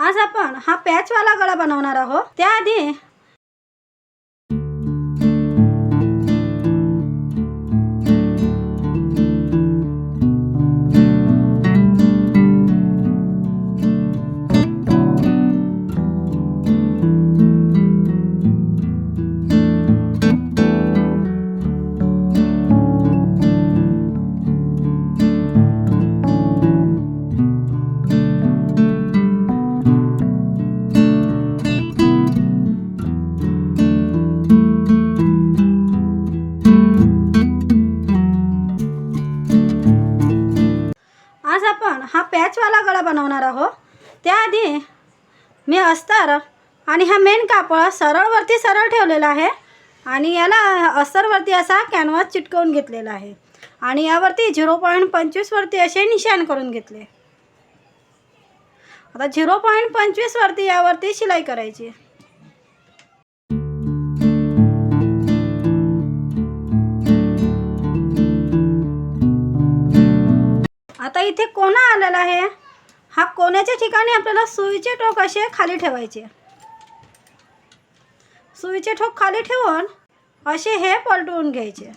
आज आपण हा पॅचवाला गळा बनवणार आहोत. त्याआधी आज आपण हा पॅचवाला गळा बनवणार आहोत. त्याआधी मी अस्तर आणि हा मेन कापड सरळवरती सरळ ठेवलेला आहे आणि याला अस्तरवरती असा कॅनव्हास चिटकवून घेतलेला आहे. आणि यावरती झिरो पॉईंट पंचवीसवरती असे निशाण करून घेतले. आता झिरो पॉईंट पंचवीसवरती यावरती शिलाई करायची. आता इथे कोणा आलेला आहे? हा कोण्याच्या ठिकाणी आपल्याला सुईचे टोक असे खाली ठेवायचे? सुईचे ठोक खाली ठेवून असे हे पलटवून घ्यायचे.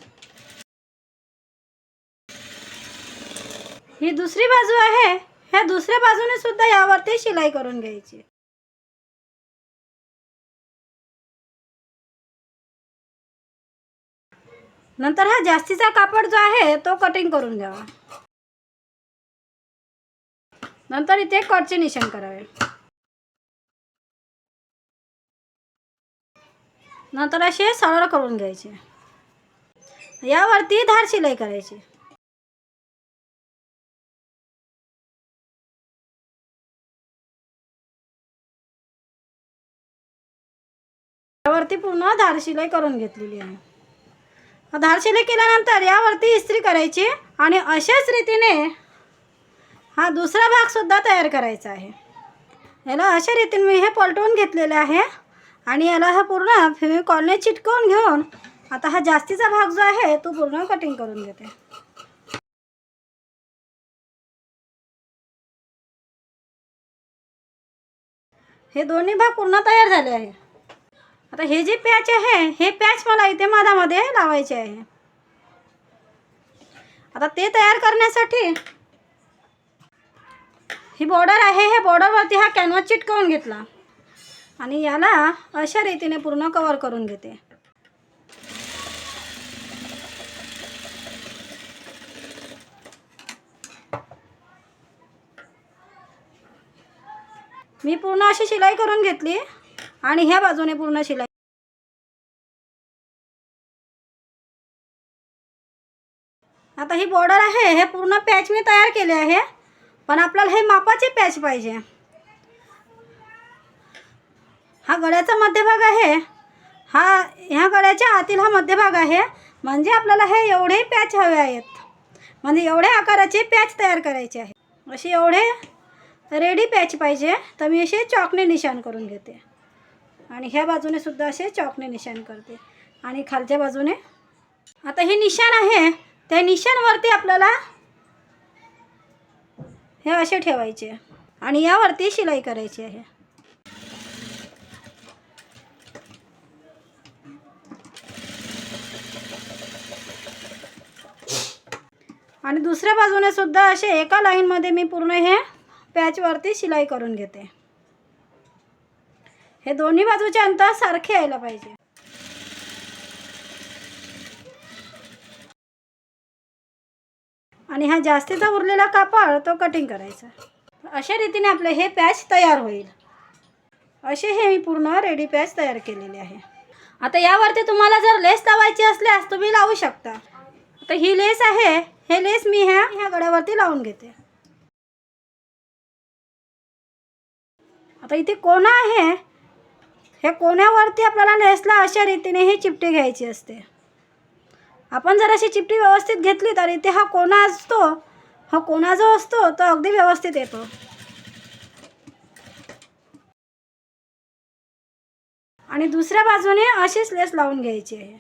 ही दुसरी बाजू आहे. ह्या दुसऱ्या बाजूने सुद्धा यावरती शिलाई करून घ्यायची. नंतर हा जास्तीचा कापड जो आहे तो कटिंग करून घ्यावा. नंतर इथे कटचे निशाण करावे. नंतर असे सरळ करून घ्यायचे. यावरती धार शिलाई करायची. यावरती पूर्ण धार शिलाई करून घेतलेली आहे. धार शिलाई केल्यानंतर यावरती इस्त्री करायची आणि अशाच रीतीने हा दुसरा भाग सुद्धा तयार करायचा आहे. याला अशा रीतीने मी हे पलटवून घेतलेले आहे आणि याला हा पूर्ण फेविकॉलने चिटकवून घेऊन आता हा जास्तीचा भाग जो आहे तो पूर्ण कटिंग करून घेते. हे दोन्ही भाग पूर्ण तयार झाले आहे. आता हे जे पॅच आहे हे पॅच मला इथे मधामध्ये लावायचे आहे. आता ते तयार करण्यासाठी ही बॉर्डर आहे हे बॉर्डरवरती हा कॅनव्हास चिटकवून घेतला. आणि याला अशा रीतीने पूर्ण कवर करून घेते. मी पूर्ण अशी शिलाई करून घेतली आणि ह्या बाजूने पूर्ण शिलाई आता ही बॉर्डर आहे हे पूर्ण पॅच मी तयार केले आहे. पण आपल्याला हे मापाचे पॅच पाहिजे. हा गळ्याचा मध्यभाग आहे. हा ह्या गळ्याच्या आतील हा मध्यभाग आहे. म्हणजे आपल्याला हे एवढे पॅच हवे आहेत. म्हणजे एवढ्या आकाराचे पॅच तयार करायचे आहे असे एवढे रेडी पॅच पाहिजे. तर मी असे चॉकने निशाण करून घेते. आणि ह्या बाजूने सुद्धा असे चॉकने निशाण करते. आणि खालच्या बाजूने. आता हे निशाण आहे. त्या निशाणवरती आपल्याला हे असे ठेवायचे. आणि यावरती शिलाई करायची आहे. आणि दुसऱ्या बाजूने सुद्धा असे एका लाईनमध्ये मी पूर्ण हे पॅचवरती शिलाई करून घेते. हे दोन्ही बाजूचे अंतर सारखे यायला पाहिजे. आणि हा जास्तीचा उरलेला कापड तो कटिंग करायचा. अशा रीतीने आपलं हे पॅच तयार होईल. असे हे मी पूर्ण रेडी पॅच तयार केलेले आहे. आता यावरती तुम्हाला जर लेस लावायची असल्यास तुम्ही लावू शकता. आता ही लेस आहे. हे लेस मी ह्या ह्या गड्यावरती लावून घेते. आता इथे कोणा आहे? हे कोण्यावरती आपल्याला लेसला अशा रीतीने ही चिपटी घ्यायची असते. आपण जर अशी चिपटी व्यवस्थित घेतली तर इथे हा कोणा असतो? हा कोणा जो असतो तो अगदी व्यवस्थित येतो. आणि दुसऱ्या बाजूने अशीच लेस लावून घ्यायची आहे.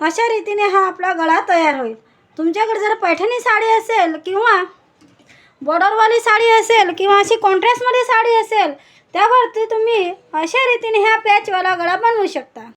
अशा रीतीने हा आपला गळा तयार होईल. तुमच्याकडे जर पैठणी साडी असेल किंवा बॉर्डरवाली साडी असेल किंवा अशी कॉन्ट्रास्टमध्ये साडी असेल त्यावरती तुम्ही अशा रीतीने ह्या पॅचवाला गळा बनवू शकता.